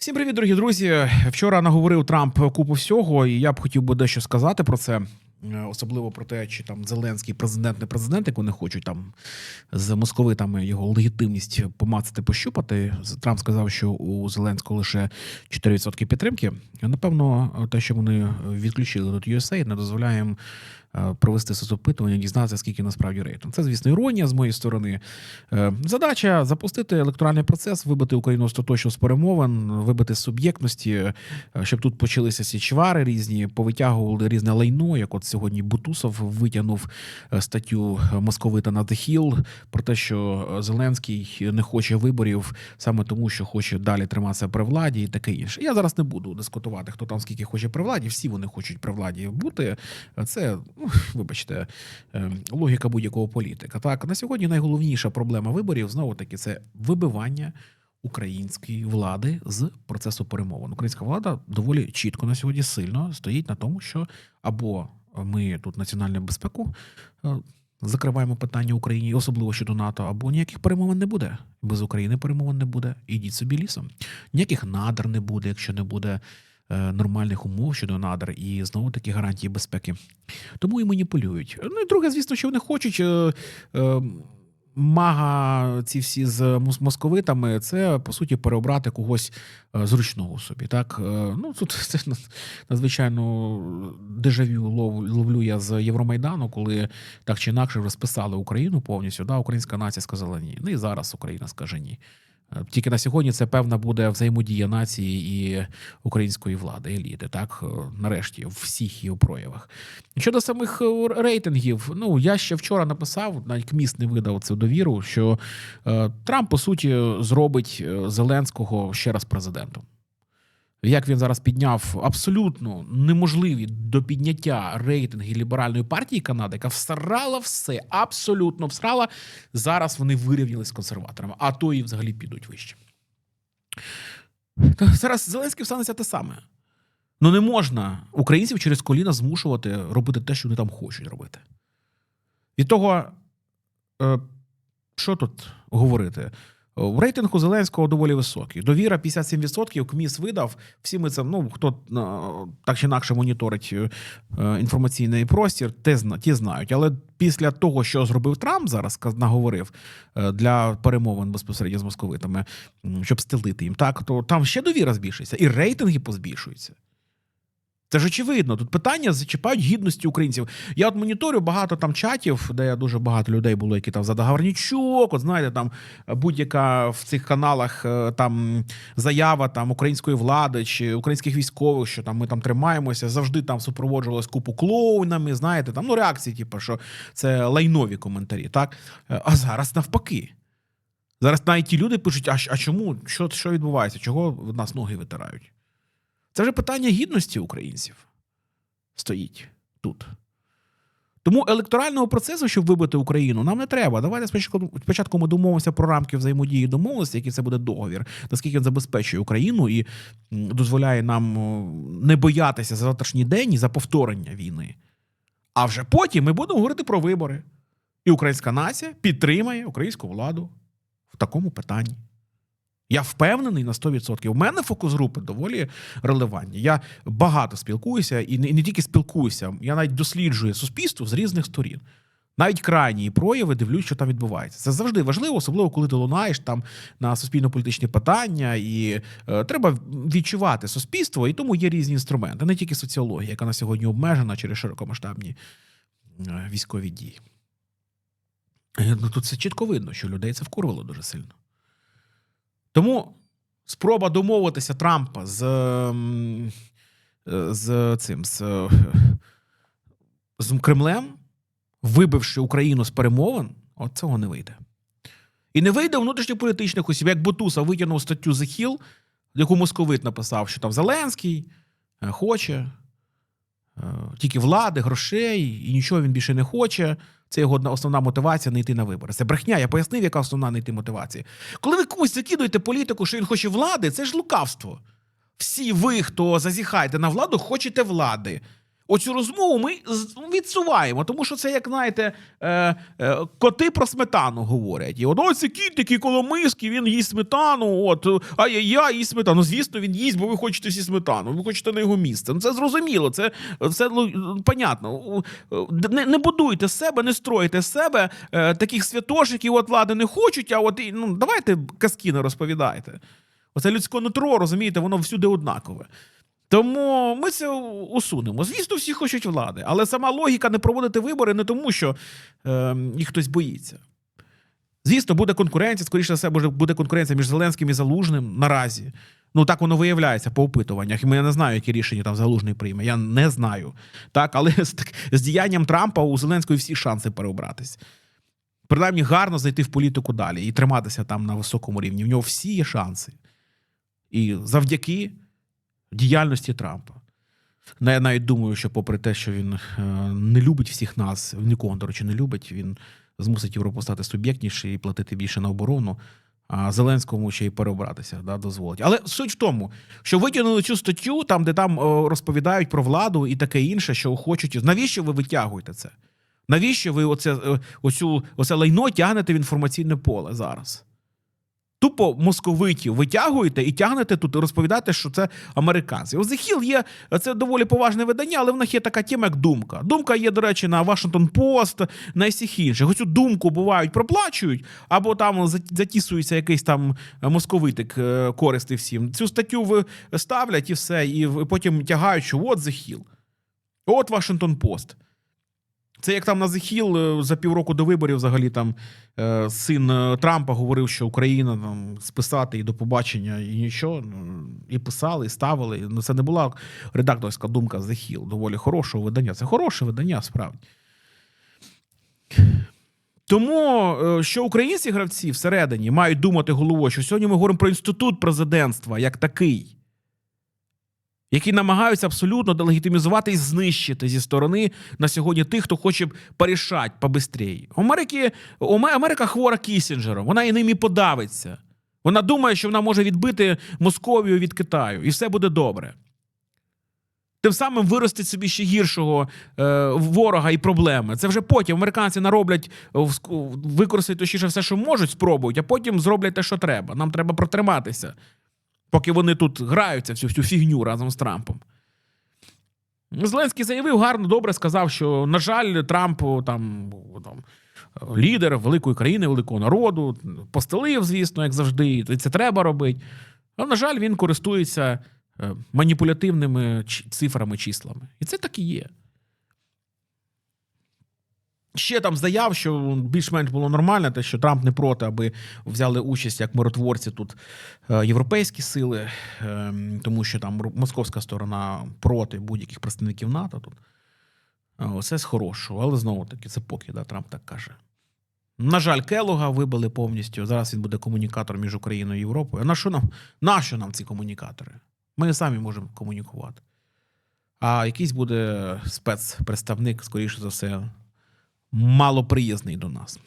Всім привіт, дорогі друзі. Вчора наговорив Трамп купу всього, і я б хотів би дещо сказати про це. Особливо про те, чи там Зеленський президент, не президент, як вони хочуть там з московитами його легітимність помацати, пощупати. Трамп сказав, що у Зеленського лише 4% підтримки. Напевно, те, що вони відключили тут USA, не дозволяє їм провести соцопитування, дізнатися, скільки насправді рейтинг. Це, звісно, іронія з моєї сторони. Е, Задача запустити електоральний процес, вибити Україну остаточно з перемовин, вибити суб'єктності, е, щоб тут почалися ці чвари різні, повитягували різне лайно, як от сьогодні Бутусов витягнув е, статтю московита на Hill про те, що е, Зеленський не хоче виборів саме тому, що хоче далі триматися при владі і таке інше. Я зараз не буду дискутувати, хто там скільки хоче при владі. Всі вони хочуть при владі бути. Це, ну, вибачте, е, логіка будь-якого політика. Так, на сьогодні найголовніша проблема виборів знову таки це вибивання української влади з процесу перемовин. Українська влада доволі чітко на сьогодні сильно стоїть на тому, що або ми тут національну безпеку е, закриваємо питання Україні, особливо щодо НАТО, або ніяких перемовин не буде. Без України перемовин не буде. Ідіть собі лісом. Ніяких надр не буде, якщо не буде нормальних умов щодо надр і знову таки гарантії безпеки. Тому і маніпулюють. Ну і друге, звісно, що вони хочуть. Е, е, Мага, ці всі з московитами, це по суті переобрати когось е, зручного собі. Так Е, ну тут це надзвичайно дежавю ловлю я з Євромайдану, коли так чи інакше розписали Україну повністю. Да, українська нація сказала ні. Ну і зараз Україна скаже ні. Е, Тільки на сьогодні це певна буде взаємодія нації і української влади, еліти, так е, нарешті, в всіх її проявах. Щодо самих е, рейтингів, ну я ще вчора написав, навіть міст не видав цю довіру, що Трамп по суті зробить Зеленського ще раз президентом. Як він зараз підняв абсолютно неможливі до підняття рейтинги ліберальної партії Канади, яка всрала все, абсолютно всрала. Зараз вони вирівнялись з консерваторами, а то і взагалі підуть вище. Зараз Зеленський станеться те саме. Ну не можна українців через коліна змушувати робити те, що вони там хочуть робити. Від того, е, що тут говорити? В рейтингу Зеленського доволі високий. Довіра 57%, КМІС видав. Всі ми це, ну хто е, так чи інакше моніторить е, інформаційний простір, те ті знають. Але після того, що зробив Трамп зараз, наговорив е, для перемовин безпосередньо з московитами, щоб стелити їм, так то там ще довіра збільшується, і рейтинги позбільшуються. Це ж очевидно. Тут питання зачіпають гідності українців. Я от моніторю багато там чатів, де дуже багато людей було, які там за договорнічок. От знаєте, там будь-яка в цих каналах е, там заява там української влади чи українських військових, що там ми там тримаємося, завжди там супроводжувалось купу клоунами. Знаєте, там ну реакції, типу, що це лайнові коментарі. Так Е, а зараз навпаки. Зараз навіть ті люди пишуть: а, а чому? Що, що відбувається? Чого в нас ноги витирають? Це вже питання гідності українців стоїть тут. Тому електорального процесу, щоб вибити Україну, нам не треба. Давайте спочатку, спочатку ми домовимося про рамки взаємодії домовленості, який це буде договір, наскільки він забезпечує Україну і дозволяє нам не боятися за завтрашній день і за повторення війни. А вже потім ми будемо говорити про вибори. І українська нація підтримає українську владу в такому питанні. Я впевнений на 100%. У мене фокус групи доволі релевантні. Я багато спілкуюся і не, і не тільки спілкуюся, я навіть досліджую суспільство з різних сторін. Навіть крайні прояви дивлюсь, що там відбувається. Це завжди важливо, особливо коли ти лунаєш там на суспільно-політичні питання, і е, треба відчувати суспільство, і тому є різні інструменти, не тільки соціологія, яка на сьогодні обмежена через широкомасштабні е, військові дії. Е, Ну, тут це чітко видно, що людей це вкурвало дуже сильно. Тому спроба домовитися Трампа з, ем, е, з цим з, з Кремлем, вибивши Україну з перемовин, от цього не вийде. І не вийде внутрішньополітичних осіб, як Бутуса витягнув статтю Hill, яку московит написав, що там Зеленський е, хоче тільки влади, грошей, і нічого він більше не хоче. Це його основна мотивація не йти на вибори. Це брехня. Я пояснив, яка основна не йти мотивація. Коли ви комусь закидуєте політику, що він хоче влади, це ж лукавство. Всі ви, хто зазіхаєте на владу, хочете влади. Оцю розмову ми відсуваємо, тому що це, як знаєте, е, е, коти про сметану говорять. І от ось кіт такий коломиський, він їсть сметану. От, а я, я їсть сметану. Ну, звісно, він їсть, бо ви хочете всі сметану. Ви хочете на його місце. Ну, це зрозуміло, це все ну, понятно. Не, не будуйте себе, не стройте з себе е, таких святошиків, от влади не хочуть, а от ну, давайте казки не розповідайте. Оце людське нутро, розумієте, воно всюди однакове. Тому ми це усунемо. Звісно, всі хочуть влади, але сама логіка не проводити вибори не тому, що е, їх хтось боїться. Звісно, буде конкуренція, скоріше за все, буде конкуренція між Зеленським і Залужним наразі. Ну, так воно виявляється по опитуваннях. І я не знаю, які рішення там Залужний прийме. Я не знаю. Так, але з, так, з діянням Трампа у Зеленської всі шанси переобратись. Принаймні гарно зайти в політику далі і триматися там на високому рівні. В нього всі є шанси. І завдяки діяльності Трампа. Я навіть думаю, що попри те, що він е, не любить всіх нас, нікого, до речі, не любить, він змусить Європу стати суб'єктніше і платити більше на оборону. А Зеленському ще й переобратися да, дозволить. Але суть в тому, що витягнули цю статтю, там, де там розповідають про владу і таке інше, що хочуть. Навіщо ви витягуєте це? Навіщо ви оце, е, оцю, оце лайно тягнете в інформаційне поле зараз? Тупо московитів витягуєте і тягнете тут, і розповідаєте, що це американці. У The Hill є це доволі поважне видання, але в них є така тема, як думка. Думка є, до речі, на Washington Post, на всіх інших. Оцю думку бувають, проплачують, або там за- затісується якийсь там московитик е, користи всім. Цю статтю ставлять і все, і потім тягають, що от The Hill. От Washington Post. Це як там на е, за півроку до виборів, взагалі там е, син е, Трампа говорив, що Україна там списати і до побачення, і нічого. Ну, і писали, і ставили. Ну, це не була редакторська думка з The Hill, доволі хорошого видання. Це хороше видання, справді. Тому, е, що українські гравці всередині мають думати головою, що сьогодні ми говоримо про інститут президентства як такий які намагаються абсолютно делегітимізувати і знищити зі сторони на сьогодні тих, хто хоче порішати побистрій. Америки Америка хвора Кісінджером, вона і ним і подавиться. Вона думає, що вона може відбити Московію від Китаю, і все буде добре. Тим самим виростить собі ще гіршого е, ворога і проблеми. Це вже потім американці нароблять, е, використають точніше все, що можуть, спробують, а потім зроблять те, що треба. Нам треба протриматися поки вони тут граються всю всю фігню разом з Трампом. Зеленський заявив гарно, добре сказав, що, на жаль, Трамп там, там лідер великої країни, великого народу, постелив, звісно, як завжди, і це треба робити. Але, на жаль, він користується е, маніпулятивними цифрами, числами. І це так і є. Ще там заяв, що більш-менш було нормально, те, що Трамп не проти, аби взяли участь як миротворці тут е, європейські сили, е, тому що там московська сторона проти будь-яких представників НАТО тут. Е, Це з хорошого, але знову таки, це поки, да, Трамп так каже. На жаль, Келога вибили повністю. Зараз він буде комунікатором між Україною і Європою. А на що нам, на що нам ці комунікатори? Ми самі можемо комунікувати. А якийсь буде спецпредставник, скоріше за все, малоприязний до нас.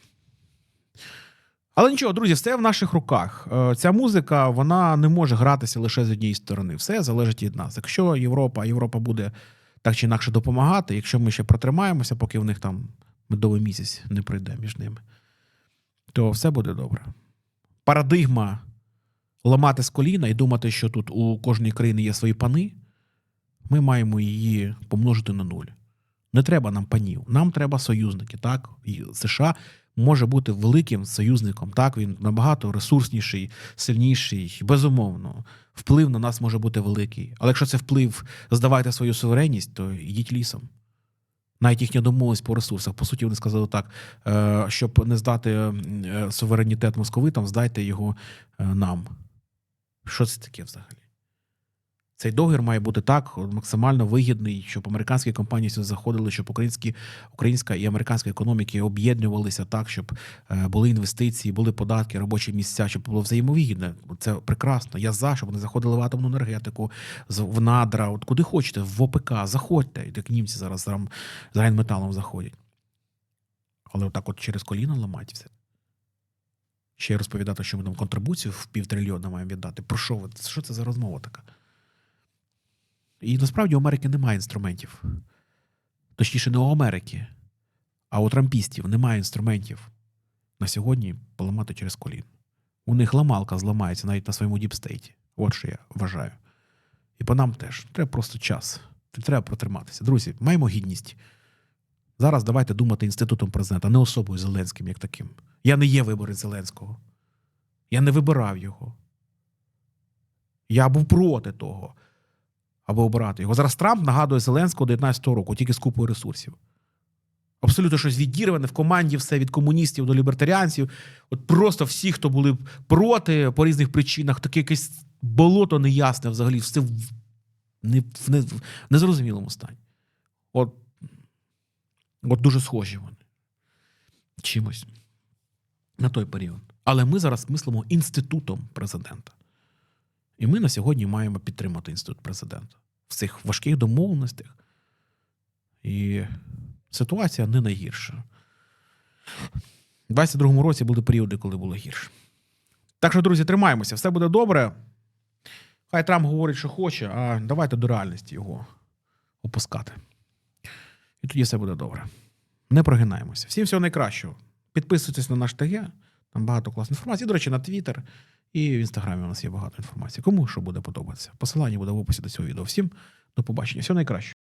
Але нічого, друзі, все в наших руках. Е, Ця музика вона не може гратися лише з однієї сторони. Все залежить від нас. Якщо Європа, Європа буде так чи інакше допомагати, якщо ми ще протримаємося, поки в них там медовий місяць не пройде між ними, то все буде добре. Парадигма ламати з коліна і думати, що тут у кожної країни є свої пани, ми маємо її помножити на нуль. Не треба нам панів, нам треба союзники. Так, і США може бути великим союзником. Так, він набагато ресурсніший, сильніший, безумовно. Вплив на нас може бути великий. Але якщо це вплив здавайте свою суверенність, то йдіть лісом. Навіть їхня домовленість по ресурсах. По суті, вони сказали так: е, щоб не здати е, суверенітет московитам, здайте його е, нам. Що це таке взагалі? Цей договір має бути так максимально вигідний, щоб американські компанії сюди заходили, щоб українські, українська і американська економіки об'єднувалися так, щоб е, були інвестиції, були податки, робочі місця, щоб було взаємовигідне. Це прекрасно. Я за, щоб вони заходили в атомну енергетику, в надра, от куди хочете, в ОПК, заходьте, як німці зараз з райнметалом заходять. Але отак от через коліна ламати все. Ще розповідати, що ми там контрибуцію в півтрильйона маємо віддати. Про що ви? Що це за розмова така? І насправді у Америки немає інструментів. точніше, не у Америки, а у трампістів немає інструментів на сьогодні поламати через колін. У них ламалка зламається навіть на своєму діпстейті. От що я вважаю. І по нам теж треба просто час. Треба протриматися. Друзі, маємо гідність. Зараз давайте думати інститутом президента, не особою Зеленським як таким. Я не є виборець Зеленського. Я не вибирав його. Я був проти того, аби обирати його. Зараз Трамп нагадує Зеленського 19-го року, тільки з купою ресурсів. Абсолютно щось відірване в команді, все від комуністів до лібертаріанців. От просто всі, хто були проти по різних причинах, таке якесь болото неясне взагалі, все в, не, в, не, в незрозумілому стані. От, от дуже схожі вони. Чимось на той період. Але ми зараз мислимо інститутом президента. І ми на сьогодні маємо підтримати інститут президента в цих важких домовленостях. І ситуація не найгірша. У 22-му році були періоди, коли було гірше. Так що, друзі, тримаємося, все буде добре. Хай Трамп говорить, що хоче, а давайте до реальності його опускати. І тоді все буде добре. Не прогинаємося. Всім всього найкращого. Підписуйтесь на наш ТГ, там багато класної інформації. До речі, на Твіттер і в інстаграмі у нас є багато інформації. Кому що буде подобатися. Посилання буде в описі до цього відео. Всім до побачення. Всього найкращого.